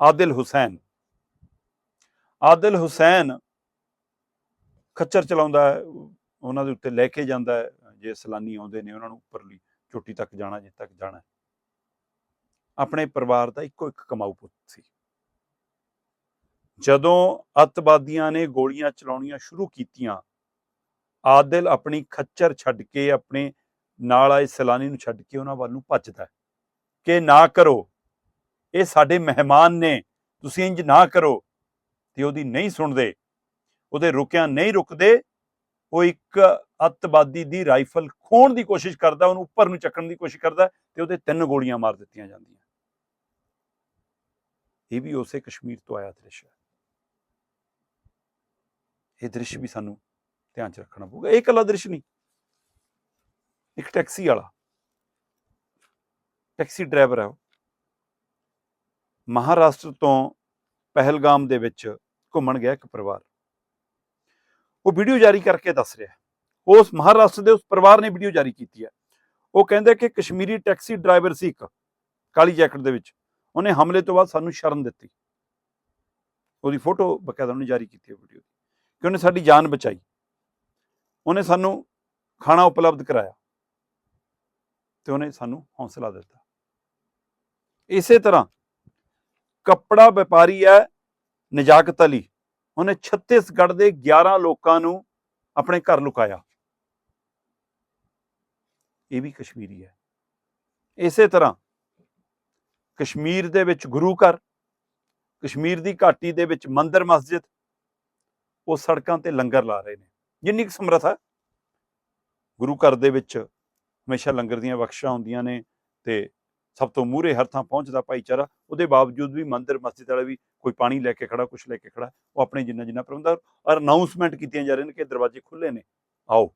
ਆਦਿਲ ਹੁਸੈਨ। ਆਦਿਲ ਹੁਸੈਨ ਖੱਚਰ ਚਲਾਉਂਦਾ ਹੈ, ਉਹਨਾਂ ਦੇ ਉੱਤੇ ਲੈ ਕੇ ਜਾਂਦਾ ਹੈ, ਜੇ ਸਲਾਨੀ ਆਉਂਦੇ ਨੇ ਉਹਨਾਂ ਨੂੰ ਉੱਪਰਲੀ ਚੋਟੀ ਤੱਕ ਜਾਣਾ, ਜਿੱਥੇ ਤੱਕ ਜਾਣਾ ਆਪਣੇ ਪਰਿਵਾਰ ਦਾ ਇੱਕੋ ਇੱਕ ਕਮਾਊ ਪੁੱਤ ਸੀ। ਜਦੋਂ ਅੱਤਵਾਦੀਆਂ ਨੇ ਗੋਲੀਆਂ ਚਲਾਉਣੀਆਂ ਸ਼ੁਰੂ ਕੀਤੀਆਂ, ਆਦਿਲ ਆਪਣੀ ਖੱਚਰ ਛੱਡ ਕੇ ਆਪਣੇ ਨਾਲ ਆਏ ਸੈਲਾਨੀ ਨੂੰ ਛੱਡ ਕੇ ਉਹਨਾਂ ਵੱਲ ਨੂੰ ਭੱਜਦਾ ਕਿ ਨਾ ਕਰੋ। ਇਹ ਸਾਡੇ ਮਹਿਮਾਨ ਨੇ, ਤੁਸੀਂ ਇੰਜ ਨਾ ਕਰੋ। ਤੇ ਉਹਦੀ ਨਹੀਂ ਸੁਣਦੇ। ਉਹਦੇ ਰੁਕਿਆ ਨਹੀਂ ਰੁਕਦੇ। ਉਹ ਇੱਕ ਅੱਤਵਾਦੀ ਦੀ ਰਾਈਫਲ ਖੋਣ ਦੀ ਕੋਸ਼ਿਸ਼ ਕਰਦਾ, ਉਹਨੂੰ ਉੱਪਰ ਨੂੰ ਚੱਕਣ ਦੀ ਕੋਸ਼ਿਸ਼ ਕਰਦਾ ਤੇ ਉਹਦੇ ਤਿੰਨ ਗੋਲੀਆਂ ਮਾਰ ਦਿੱਤੀਆਂ ਜਾਂਦੀਆਂ। ਇਹ ਵੀ ਉਸੇ ਕਸ਼ਮੀਰ ਤੋਂ ਆਇਆ ਦ੍ਰਿਸ਼ ਹੈ। ਇਹ ਦ੍ਰਿਸ਼ ਵੀ ਸਾਨੂੰ ਧਿਆਨ ਚ ਰੱਖਣਾ ਪਊਗਾ। ਇਹ ਇਕੱਲਾ ਦ੍ਰਿਸ਼ ਨਹੀਂ। ਇੱਕ ਟੈਕਸੀ ਵਾਲਾ। ਟੈਕਸੀ ਡਰਾਈਵਰ ਹੈ ਉਹ। ਮਹਾਰਾਸ਼ਟਰ ਤੋਂ ਪਹਿਲਗਾਮ ਦੇ ਵਿੱਚ ਘੁੰਮਣ ਗਿਆ ਇੱਕ ਪਰਿਵਾਰ। ਉਹ ਵੀਡੀਓ ਜਾਰੀ ਕਰਕੇ ਦੱਸ ਰਿਹਾ ਉਸ ਮਹਾਰਾਸ਼ਟਰ ਦੇ ਉਸ ਪਰਿਵਾਰ ਨੇ ਵੀਡੀਓ ਜਾਰੀ ਕੀਤੀ ਹੈ। ਉਹ ਕਹਿੰਦੇ ਕਿ ਕਸ਼ਮੀਰੀ ਟੈਕਸੀ ਡਰਾਈਵਰ ਸੀ ਇੱਕ, ਕਾਲੀ ਜੈਕਟ ਦੇ ਵਿੱਚ। ਉਹਨੇ ਹਮਲੇ ਤੋਂ ਬਾਅਦ ਸਾਨੂੰ ਸ਼ਰਨ ਦਿੱਤੀ। ਉਹਦੀ ਫੋਟੋ ਬਕਾਇਦਾ ਉਹਨੇ ਜਾਰੀ ਕੀਤੀ ਹੈ ਵੀਡੀਓ ਕਿ ਉਹਨੇ ਸਾਡੀ ਜਾਨ ਬਚਾਈ। ਉਹਨੇ ਸਾਨੂੰ ਖਾਣਾ ਉਪਲਬਧ ਕਰਾਇਆ ਤੇ ਉਹਨੇ ਸਾਨੂੰ ਹੌਸਲਾ ਦਿੱਤਾ। ਇਸੇ ਤਰ੍ਹਾਂ ਕੱਪੜਾ ਵਪਾਰੀ ਹੈ ਨਜਾਕਤ ਅਲੀ। ਉਹਨੇ ਛੱਤੀਸਗੜ੍ਹ ਦੇ 11 ਲੋਕਾਂ ਨੂੰ ਆਪਣੇ ਘਰ ਲੁਕਾਇਆ। ਇਹ ਵੀ ਕਸ਼ਮੀਰੀ ਹੈ। ਇਸੇ ਤਰ੍ਹਾਂ ਕਸ਼ਮੀਰ ਦੇ ਵਿੱਚ ਗੁਰੂ ਘਰ, ਕਸ਼ਮੀਰ ਦੀ ਘਾਟੀ ਦੇ ਵਿੱਚ ਮੰਦਰ ਮਸਜਿਦ, ਉਹ ਸੜਕਾਂ ਤੇ ਲੰਗਰ ਲਾ ਰਹੇ ਨੇ। ਜਿੰਨੀ ਕੁ ਸਮਰੱਥਾ ਗੁਰੂ ਘਰ ਦੇ ਵਿੱਚ ਹਮੇਸ਼ਾ ਲੰਗਰ ਦੀਆਂ ਬਖਸ਼ਾਂ ਹੁੰਦੀਆਂ ਨੇ ਤੇ ਸਭ ਤੋਂ ਮੂਹਰੇ ਹਰ ਥਾਂ ਪਹੁੰਚਦਾ ਭਾਈਚਾਰਾ। ਉਹਦੇ ਬਾਵਜੂਦ ਵੀ ਮੰਦਰ ਮਸਜਿਦ ਵਾਲੇ ਵੀ ਕੋਈ ਪਾਣੀ ਲੈ ਕੇ ਖੜਾ ਕੁਝ ਲੈ ਕੇ ਖੜਾ, ਉਹ ਆਪਣੇ ਜਿੰਨਾ ਜਿੰਨਾ ਪ੍ਰਬੰਧ ਔਰ ਅਨਾਉਂਸਮੈਂਟ ਕੀਤੀਆਂ ਜਾ ਰਹੀਆਂ ਨੇ ਕਿ ਦਰਵਾਜ਼ੇ ਖੁੱਲੇ ਨੇ। ਆਓ।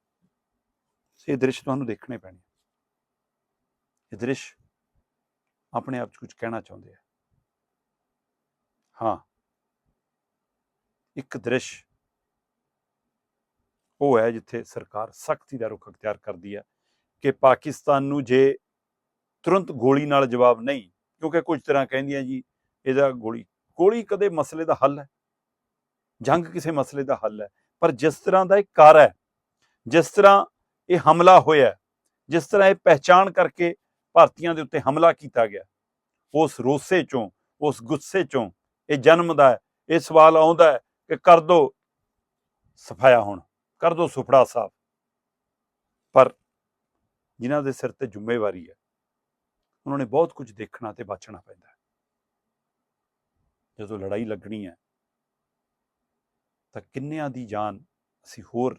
ਇਹ ਦ੍ਰਿਸ਼ ਤੁਹਾਨੂੰ ਦੇਖਣੇ ਪੈਣੇ ਇਹ ਦ੍ਰਿਸ਼ ਆਪਣੇ ਆਪ 'ਚ ਕੁਝ ਕਹਿਣਾ ਚਾਹੁੰਦੇ ਆ। ਹਾਂ। ਇੱਕ ਦ੍ਰਿਸ਼ ਉਹ ਹੈ ਜਿੱਥੇ ਸਰਕਾਰ ਸਖਤੀ ਦਾ ਰੁਖ ਅਖਤਿਆਰ ਕਰਦੀ ਹੈ ਕਿ ਪਾਕਿਸਤਾਨ ਨੂੰ ਜੇ ਤੁਰੰਤ ਗੋਲੀ ਨਾਲ ਜਵਾਬ ਨਹੀਂ ਕਿਉਂਕਿ ਕੁਝ ਤਰ੍ਹਾਂ ਕਹਿੰਦੀਆਂ ਜੀ, ਇਹਦਾ ਗੋਲੀ ਗੋਲੀ ਕਦੇ ਮਸਲੇ ਦਾ ਹੱਲ ਹੈ? ਜੰਗ ਕਿਸੇ ਮਸਲੇ ਦਾ ਹੱਲ ਹੈ? ਪਰ ਜਿਸ ਤਰ੍ਹਾਂ ਦਾ ਇਹ ਕਾਰ ਹੈ, ਜਿਸ ਤਰ੍ਹਾਂ ਇਹ ਹਮਲਾ ਹੋਇਆ ਜਿਸ ਤਰ੍ਹਾਂ ਇਹ ਪਹਿਚਾਣ ਕਰਕੇ ਭਾਰਤੀਆਂ ਦੇ ਉੱਤੇ ਹਮਲਾ ਕੀਤਾ ਗਿਆ, ਉਸ ਰੋਸੇ ਚੋਂ, ਉਸ ਗੁੱਸੇ ਚੋਂ ਇਹ ਜਨਮਦਾ ਹੈ, ਇਹ ਸਵਾਲ ਆਉਂਦਾ ਹੈ ਕਿ ਕਰ ਦੋ ਸਫਾਇਆ ਹੁਣ, ਕਰ ਦੋ ਸੁਫੜਾ ਸਾਫ਼ ਪਰ ਜਿਨ੍ਹਾਂ ਦੇ ਸਿਰ ਤੇ ਜ਼ਿੰਮੇਵਾਰੀ ਹੈ ਉਹਨਾਂ ਨੇ ਬਹੁਤ ਕੁਝ ਦੇਖਣਾ ਤੇ ਬਚਣਾ ਪੈਂਦਾ ਜਦੋਂ ਲੜਾਈ ਲੱਗਣੀ ਹੈ, ਤਾਂ ਕਿੰਨਿਆਂ ਦੀ ਜਾਨ ਅਸੀਂ ਹੋਰ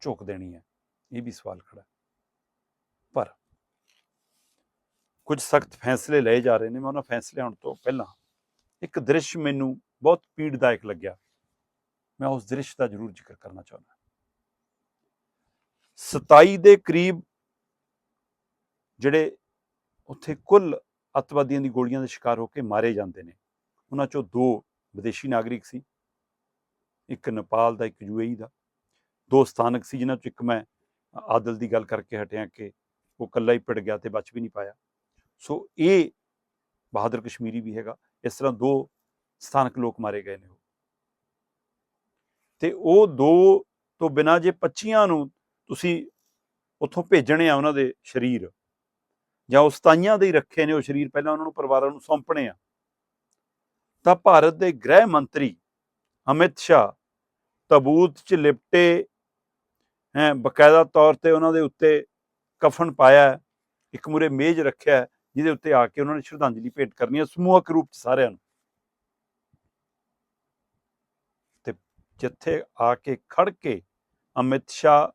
ਝੋਕ ਦੇਣੀ ਹੈ? ਇਹ ਵੀ ਸਵਾਲ ਖੜਾ ਪਰ ਕੁਝ ਸਖਤ ਫੈਸਲੇ ਲਏ ਜਾ ਰਹੇ ਨੇ, ਮੈਂ ਉਹਨਾਂ ਫੈਸਲੇ ਆਉਣ ਤੋਂ ਪਹਿਲਾਂ ਇੱਕ ਦ੍ਰਿਸ਼ ਮੈਨੂੰ ਬਹੁਤ ਪੀੜਦਾਇਕ ਲੱਗਿਆ। ਮੈਂ ਉਸ ਦ੍ਰਿਸ਼ ਦਾ ਜ਼ਰੂਰ ਜ਼ਿਕਰ ਕਰਨਾ ਚਾਹੁੰਦਾ 27 ਦੇ ਕਰੀਬ ਜਿਹੜੇ ਉੱਥੇ ਕੁੱਲ ਅੱਤਵਾਦੀਆਂ ਦੀ ਗੋਲੀਆਂ ਦੇ ਸ਼ਿਕਾਰ ਹੋ ਕੇ ਮਾਰੇ ਜਾਂਦੇ ਨੇ। ਉਹਨਾਂ ਚੋਂ ਦੋ ਵਿਦੇਸ਼ੀ ਨਾਗਰਿਕ ਸੀ, ਇੱਕ ਨੇਪਾਲ ਦਾ, ਇੱਕ ਯੂਏਈ ਦਾ। ਦੋ ਸਥਾਨਕ ਸੀ, ਜਿਨ੍ਹਾਂ ਚੋਂ ਇੱਕ ਮੈਂ ਆਦਲ ਦੀ ਗੱਲ ਕਰਕੇ ਹਟਿਆ ਕਿ ਉਹ ਇਕੱਲਾ ਹੀ ਪਿੜ ਗਿਆ ਤੇ ਬਚ ਵੀ ਨਹੀਂ ਪਾਇਆ। ਸੋ ਇਹ ਬਹਾਦਰ ਕਸ਼ਮੀਰੀ ਵੀ ਹੈਗਾ, ਇਸ ਤਰ੍ਹਾਂ ਦੋ ਸਥਾਨਕ ਲੋਕ ਮਾਰੇ ਗਏ ਨੇ ਉਹ। ਤੇ ਉਹ ਦੋ ਤੋਂ ਬਿਨਾਂ ਜੇ 25 ਨੂੰ ਤੁਸੀਂ ਉੱਥੋਂ ਭੇਜਣੇ ਆ ਉਹਨਾਂ ਦੇ ਸਰੀਰ ਜਾਂ ਉਹ ਸਤਾਈਆਂ ਦੇ ਹੀ ਰੱਖੇ ਨੇ ਉਹ ਸਰੀਰ, ਪਹਿਲਾਂ ਉਹਨਾਂ ਨੂੰ ਪਰਿਵਾਰਾਂ ਨੂੰ ਸੌਂਪਣੇ ਆ। ਤਾਂ ਭਾਰਤ ਦੇ ਗ੍ਰਹਿ ਮੰਤਰੀ ਅਮਿਤ ਸ਼ਾਹ ਤਬੂਤ 'ਚ ਲਿਪਟੇ, ਹੈ, ਬਕਾਇਦਾ ਤੌਰ ਤੇ ਉਹਨਾਂ ਦੇ ਉੱਤੇ ਕਫਨ ਪਾਇਆ ਇੱਕ ਮੂਰੇ ਮੇਜ਼ ਰੱਖਿਆ ਜਿਹਦੇ ਉੱਤੇ ਆ ਕੇ ਉਹਨਾਂ ਨੇ ਸ਼ਰਧਾਂਜਲੀ ਭੇਟ ਕਰਨੀ ਹੈ ਸਮੂਹਕ ਰੂਪ 'ਚ ਸਾਰਿਆਂ ਨੂੰ। ਤੇ ਜਿੱਥੇ ਆ ਕੇ ਖੜ ਕੇ ਅਮਿਤ ਸ਼ਾਹ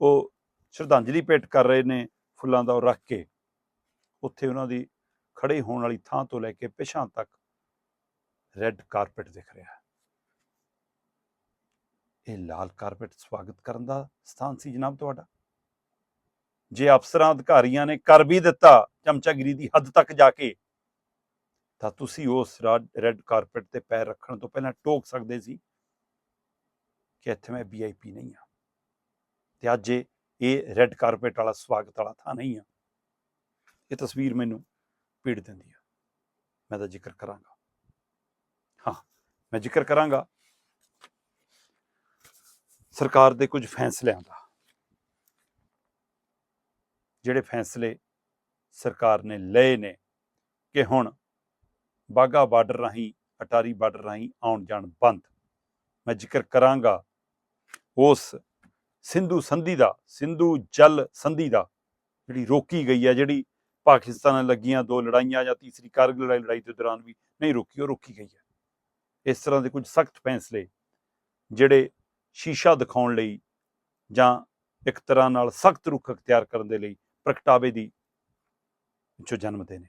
ਉਹ ਸ਼ਰਧਾਂਜਲੀ ਭੇਟ ਕਰ ਰਹੇ ਨੇ ਫੁੱਲਾਂ ਦਾ ਉਹ ਰੱਖ ਕੇ। ਉੱਥੇ ਉਹਨਾਂ ਦੀ ਖੜੇ ਹੋਣ ਵਾਲੀ ਥਾਂ ਤੋਂ ਲੈ ਕੇ ਪਿਛਾਂ ਤੱਕ ਰੈੱਡ ਕਾਰਪੇਟ ਦਿਖ ਰਿਹਾ ਹੈ। ਇਹ ਲਾਲ ਕਾਰਪੇਟ ਸਵਾਗਤ ਕਰਨ ਦਾ ਸਥਾਨ ਸੀ ਜਨਾਬ ਤੁਹਾਡਾ? ਜੇ ਅਫਸਰਾਂ, ਅਧਿਕਾਰੀਆਂ ਨੇ ਕਰ ਵੀ ਦਿੱਤਾ ਚਮਚਾਗਿਰੀ ਦੀ ਹੱਦ ਤੱਕ ਜਾ ਕੇ, ਤਾਂ ਤੁਸੀਂ ਉਸ ਰੈੱਡ ਕਾਰਪੇਟ ਤੇ ਪੈਰ ਰੱਖਣ ਤੋਂ ਪਹਿਲਾਂ ਟੋਕ ਸਕਦੇ ਸੀ ਕਿ ਇੱਥੇ ਮੈਂ ਵੀਆਈਪੀ ਨਹੀਂ ਆ ਤੇ ਅੱਜ ਇਹ ਰੈੱਡ ਕਾਰਪੇਟ ਵਾਲਾ ਸਵਾਗਤ ਵਾਲਾ ਥਾਂ ਨਹੀਂ ਆ। ਇਹ ਤਸਵੀਰ ਮੈਨੂੰ ਪੀੜ ਦਿੰਦੀ ਆ। ਮੈਂ ਤਾਂ ਜ਼ਿਕਰ ਕਰਾਂਗਾ। ਹਾਂ, ਮੈਂ ਜ਼ਿਕਰ ਕਰਾਂਗਾ। ਸਰਕਾਰ ਦੇ ਕੁਝ ਫੈਸਲਿਆਂ ਦਾ। ਜਿਹੜੇ ਫੈਸਲੇ ਸਰਕਾਰ ਨੇ ਲਏ ਨੇ ਕਿ ਹੁਣ ਬਾਗਾ ਬਾਰਡਰ ਰਾਹੀਂ, ਅਟਾਰੀ ਬਾਰਡਰ ਰਾਹੀਂ ਆਉਣ ਜਾਣ ਬੰਦ। ਮੈਂ ਜ਼ਿਕਰ ਕਰਾਂਗਾ ਉਸ ਸਿੰਧੂ ਸੰਧੀ ਦਾ, ਸਿੰਧੂ ਜਲ ਸੰਧੀ ਦਾ ਜਿਹੜੀ ਰੋਕੀ ਗਈ ਹੈ ਜਿਹੜੀ ਪਾਕਿਸਤਾਨ ਨਾਲ ਲੱਗੀਆਂ ਦੋ ਲੜਾਈਆਂ ਜਾਂ ਤੀਸਰੀ ਕਾਰਗਿਲ ਲੜਾਈ ਲੜਾਈ ਦੇ ਦੌਰਾਨ ਵੀ ਨਹੀਂ ਰੋਕੀ, ਉਹ ਰੋਕੀ ਗਈ ਹੈ। ਇਸ ਤਰ੍ਹਾਂ ਦੇ ਕੁਝ ਸਖਤ ਫੈਸਲੇ ਜਿਹੜੇ ਸ਼ੀਸ਼ਾ ਦਿਖਾਉਣ ਲਈ ਜਾਂ ਇੱਕ ਤਰ੍ਹਾਂ ਨਾਲ ਸਖਤ ਰੁਖ ਅਖਤਿਆਰ ਕਰਨ ਦੇ ਲਈ ਪ੍ਰਗਟਾਵੇ ਦੀ ਜੋ ਜਨਮਦੇ ਨੇ।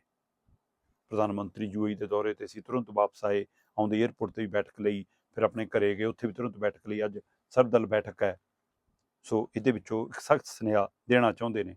ਪ੍ਰਧਾਨ ਮੰਤਰੀ ਯੂਏਈ ਦੇ ਦੌਰੇ ਤੇ ਅਸੀਂ ਤੁਰੰਤ ਵਾਪਸ ਆਏ, ਆਉਂਦੇ 에ਅਰਪੋਰਟ ਤੇ ਵੀ ਬੈਠਕ ਲਈ, ਫਿਰ ਆਪਣੇ ਘਰੇ ਗਏ, ਉੱਥੇ ਵੀ ਤੁਰੰਤ ਬੈਠਕ ਲਈ, ਅੱਜ ਸਰਦਲ ਬੈਠਕ ਹੈ। ਸੋ ਇਹਦੇ ਵਿੱਚੋਂ ਇੱਕ ਸਖਤ ਸੁਨੇਹਾ ਦੇਣਾ ਚਾਹੁੰਦੇ ਨੇ।